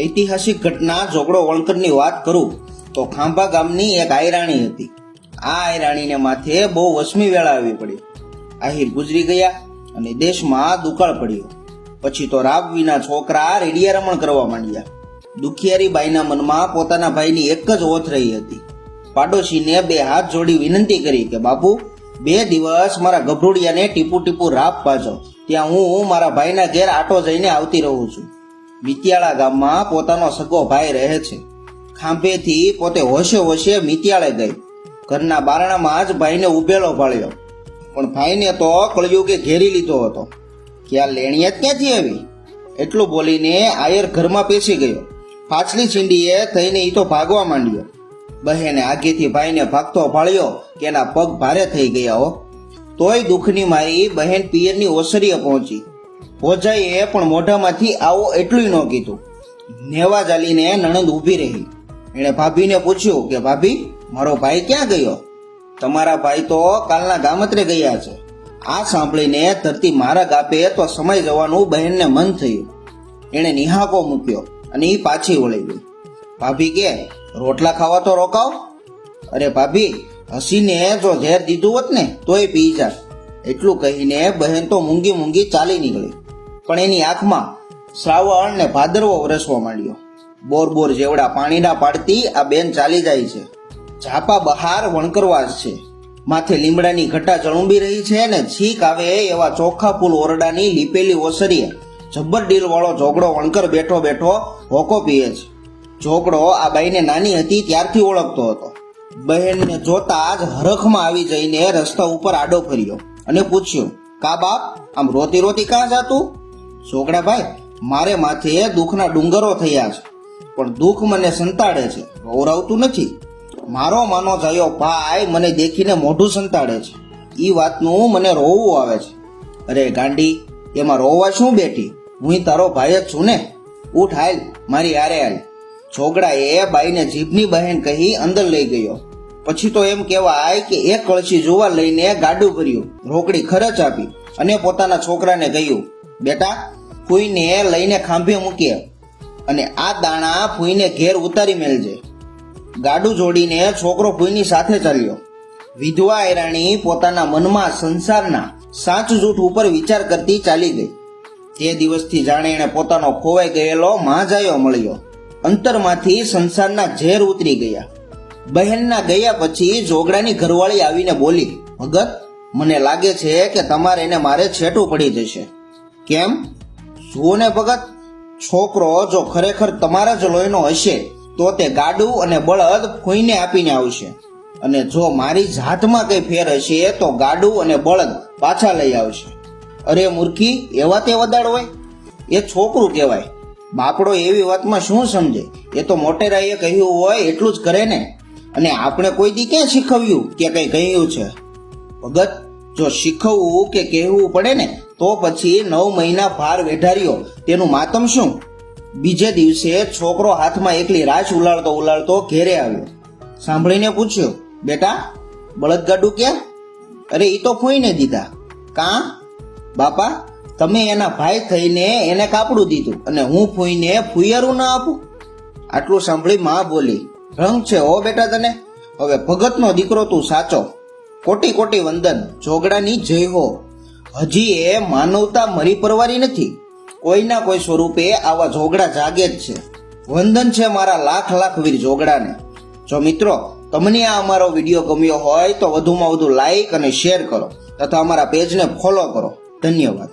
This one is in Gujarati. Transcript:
ઐતિહાસિક ઘટના જોગડો વણકરની વાત કરું, તો ખાંભા ગામની એક આયરાણી હતી. આ આયરાણીને માથે બહુ વસમી વેળા આવી પડી. આહિર ગુજરી ગયા અને દેશમાં દુકાળ પડ્યો. પછી તો રાબ વિના છોકરા રેડિયા રમણ કરવા માંડ્યા. દુખિયારી બાઈના મનમાં પોતાના ભાઈની એક જ ઓથ રહી હતી. પાડોશીને બે હાથ જોડી વિનંતી કરી કે, બાપુ, બે દિવસ મારા ગભરૂડિયાને ટીપુ ટીપુ રાપ પાછો ત્યાં હું મારા ભાઈના ઘેર આટો જઈને આવતી રહું છું. મિતિયાળા ગામમાં પોતાનો સગો ભાઈ રહે છે. ખાંભેથી પોતે હોશે હોશે મિતિયાળે ગઈ. ઘરના બારણામાં જ ભાઈને ઉભેલો ભાળ્યો પણ ભાઈને તો કળિયુગે ઘેરી લીધો હતો. કે આ લેણીએ ક્યાંથી આવી? એટલું બોલીને આયર ઘરમાં પેસી ગયો. પાછલી છીંડીએ થઈને એ તો ભાગવા માંડ્યો. બહેને આગેથી ભાઈને ભાગતો ભાળ્યો કે એના પગ ભારે થઈ ગયા હો. તોય દુઃખની મારી બહેન પિયરની ઓસરીએ પહોંચી. ભોજાઈએ પણ મોઢામાંથી આવો એટલું ન કીધું. નેવા ચાલીને નણંદ ઊભી રહી. એણે ભાભીને પૂછ્યું કે, ભાભી, મારો ભાઈ ક્યાં ગયો? તમારા ભાઈ તો કાલના ગામત્રે ગયા છે. આ સાંભળીને ધરતી મારા ગાપે તો સમય જવાનું બહેનને મન થયું. એણે નિહાકો મૂક્યો અને એ પાછી વળી ગઈ. ભાભી કે, રોટલા ખાવા તો રોકાવ? અરે ભાભી, હસીને જો ઝેર દીધું હોત ને, તોય પી જા. એટલું કહીને બહેન તો મૂંગી મૂંગી ચાલી નીકળી. પણ એની આંખમાં શ્રાવણ ને ભાદરવો વરસવા માંડ્યો. બોર બોર જેવડા પાણીના પાડતી આ બેન ચાલી જાય છે. ઝાપા બહાર વણકરવાસ છે. માથે લીમડાની ઘટા ચળુંબી રહી છે ને છીક આવે એવા ચોખ્ખા ફૂલ ઓરડાની લીપેલી ઓસરીએ જબ્બર ડીલ વાળો ઝોગડો વણકર બેઠો બેઠો હોકો પીએ છે. ઝોગડો આ બાઈને નાની હતી ત્યારથી ઓળખતો હતો. બહેનને જોતા જ હરખમાં આવી જઈને રસ્તા ઉપર આડો ફર્યો અને પૂછ્યું, કા બાપ, આમ રોતી રોતી કાં જાતું છોકરા ભાઈ, મારે માથે દુઃખના ડુંગરો થયા છે, પણ દુઃખ મને સંતાડે છે, ગૌરવતું નથી. મારો માનો જયો ભાઈ મને દેખીને મોઢું સંતાડે છે. એ વાતનું મને રોવું આવે છે. અરે ગાંડી, એમાં રોવા શું બેઠી હું તારો ભાઈ જ છું ને. ઉઠ હાલ, મારી હારે હાલ. છોકરાએ બાઈને જીભની બહેન કહી અંદર લઈ ગયો. પછી તો એમ કહેવાય કે એક કળશી જોવા લઈને ગાડું કર્યું રોકડી ખર્ચ આપી અને પોતાના છોકરાને કહ્યું, બેટા ફૂઈને લઈને ખાંભે મૂકીએ અને આ દાણા ફૂઈને ઘેર ઉતારી મેળજે ગાડું જોડીને છોકરો ફૂઈની સાથે ચાલ્યો. વિધવા એરાણી પોતાના મનમાં સંસારના સાચું જૂઠ ઉપર વિચાર કરતી ચાલી ગઈ. તે દિવસથી જાણે એણે પોતાનો ખોવાઈ ગયેલો માજાયો મળ્યો. અંતરમાંથી સંસારના ઝેર ઉતરી ગયા. બહેનના ગયા પછી જોગડાની ઘરવાળી આવીને બોલી, ભગત, મને લાગે છે કે તમારે એને મારે છેટું પડી જશે. કેમ? જુઓ ને ભગત, છોકરો જો ખરેખર તમારા જ લોહીનો હશે, તો તે ગાડું અને બળદ ફૂઈને આપીને આવશે. અને જો મારી જાતમાં કઈ ફેર હશે, તો ગાડું અને બળદ પાછા લઈ આવશે. અરે મૂર્ખી, એવા તે વદાડ હોય? એ છોકરું કહેવાય. બાપડો એવી વાતમાં શું સમજે? એ તો મોટેરાએ કહ્યું હોય, એટલું જ કરે ને. અને આપણે કોઈ દી ક્યાં શીખવ્યું કે કઈ કહ્યું છે? ભગત જો શીખવવું કે કહેવું પડે ને, તો પછી નવ મહિના ભાર વેઢાર્યો તેનું માતમ શું? બીજે દિવસે છોકરો હાથમાં એકલી રાશ ઉલાળતો ઉલાળતો ઘેરે આવ્યો. સાંભળીને પૂછ્યું, બેટા, બળદગાડું ક્યાં? અરે એ તો ફોઈને દીધા. કાં? બાપા, તમે એના ભાઈ થઈને એને કાપડું દીધું અને હું ફૂઈને ફુયારું ના આપું. આટલું સાંભળી માં બોલી, રંગ છે હો બેટા તને. હવે ભગતનો દીકરો તું સાચો. કોટી કોટી વંદન જોગડાની જય હો. હજી એ માનવતા મરી પરવારી નથી. કોઈના કોઈ સ્વરૂપે આવા જોગડા જાગે જ છે. વંદન છે મારા લાખ લાખ વીર જોગડાને જો મિત્રો, તમને આ અમારો વીડિયો ગમ્યો હોય તો વધુમાં વધુ લાઈક અને શેર કરો તથા અમારા પેજને ફોલો કરો. ધન્યવાદ.